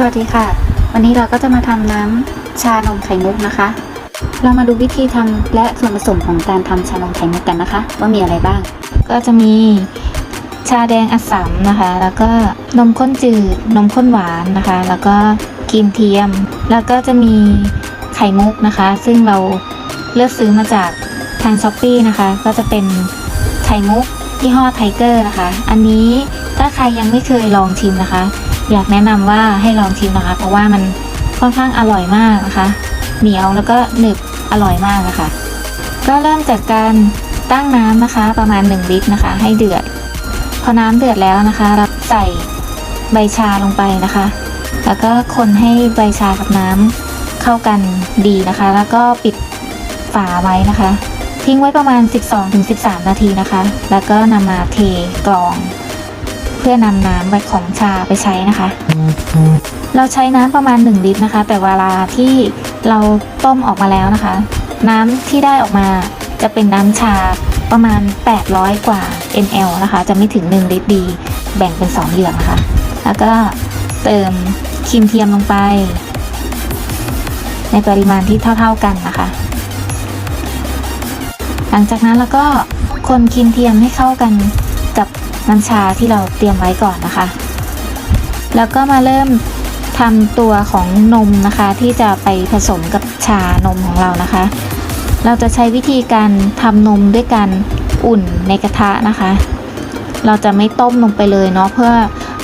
สวัสดีค่ะ วันนี้เราก็จะมาทำน้ำชานมไข่มุกนะคะ เรามาดูวิธีทำและส่วนผสมของการทำชานมไข่มุกกันนะคะ ว่ามีอะไรบ้าง ก็จะมีชาแดงอัสสัมนะคะ แล้วก็นมข้นจืด นมข้นหวานนะคะ แล้วก็ครีมเทียม แล้วก็จะมีไข่มุกนะคะ ซึ่งเราเลือกซื้อมาจากทางช้อปปีนะคะ ก็จะเป็นไข่มุกยี่ห้อไทเกอร์นะคะ อันนี้ถ้าใครยังไม่เคยลองชิมนะคะ อยากแนะนำว่าให้ลองชิมนะคะ เพราะว่ามันค่อนข้างอร่อยมากนะคะ เหนียวแล้วก็หนึบอร่อยมากนะคะ ก็เริ่มจากการตั้งน้ำนะคะ ประมาณ 1 ลิตรนะคะ ให้เดือด พอน้ำเดือดแล้วนะคะเราใส่ใบชาลงไปนะคะ แล้วก็คนให้ใบชากับน้ำเข้ากันดีนะคะ แล้วก็ปิดฝาไว้นะคะ ทิ้งไว้ประมาณ 12-13 นาทีนะคะ แล้วก็นำมาเทกรอง เพื่อนำน้ำไว้ของชาไปใช้นะคะ เราใช้น้ำประมาณ 1 ลิตรนะคะ แต่เวลาที่เราต้มออกมาแล้วนะคะ น้ำที่ได้ออกมาจะเป็นน้ำชาประมาณ 800 กว่า ml นะคะ จะไม่ถึง 1 ลิตรดี แบ่งเป็น 2 เหยือกนะคะ แล้วก็เติมครีมเทียมลงไป ในปริมาณที่เท่า ๆกันนะคะ หลังจากนั้นเราก็คนครีมเทียมให้เข้ากันกับ น้ำชาที่เราเตรียมไว้ก่อนนะคะ แล้วก็มาเริ่มทำตัวของนมนะคะ ที่จะไปผสมกับชานมของเรานะคะ เราจะใช้วิธีการทำนมด้วยการอุ่นในกระทะนะคะ เราจะไม่ต้มลงไปเลยเนาะเพื่อ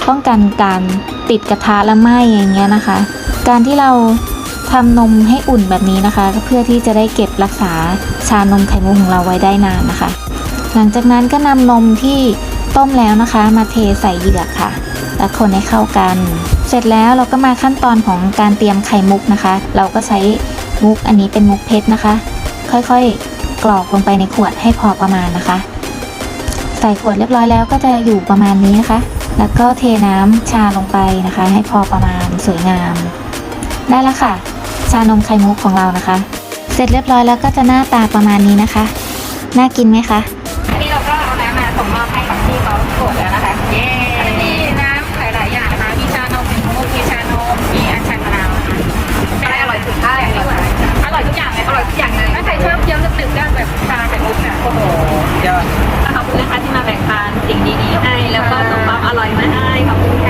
ป้องกันการติดกระทะและไหม้อย่างเงี้ยนะคะ การที่เราทำนมให้อุ่นแบบนี้นะคะ เพื่อที่จะได้เก็บรักษาชานมไข่มุกของเราไว้ได้นานนะคะ หลังจากนั้นก็นำนมที่ ต้มแล้วนะคะ มาเทใส่เหยือกค่ะ แล้วคนให้เข้ากัน เสร็จแล้วเราก็มาขั้นตอนของการเตรียมไข่มุกนะคะ เราก็ใช้มุกอันนี้เป็นมุกเพชรนะคะ ค่อยๆกรอกลงไปในขวดให้พอประมาณนะคะ ใส่ขวดเรียบร้อยแล้วก็จะอยู่ประมาณนี้นะคะ แล้วก็เทน้ำชาลงไปนะคะ ให้พอประมาณสวยงาม ได้แล้วค่ะ ชานมไข่มุกของเรานะคะ เสร็จเรียบร้อยแล้วก็จะหน้าตาประมาณนี้นะคะ น่ากินไหมคะ ที่เขากดแล้วนะคะเย้มีน้ำหลายๆอย่างนะะมีชานมมีมุกมีชานมมีอัญชันมะนาวนะคะอะไรอร่อยถึงได้อร่อยอร่อยทุกอย่างเลยอร่อยทุกอย่างเลยถ้าใครชอบเคี้ยวตึกๆได้แบบชาไข่มุกเนี่ยโอ้โหเยอดขอบคุณนะคะที่มาแบ่งปันสิ่งดีๆให้แล้วก็ส่งความอร่อยมาให้ขอบคุณ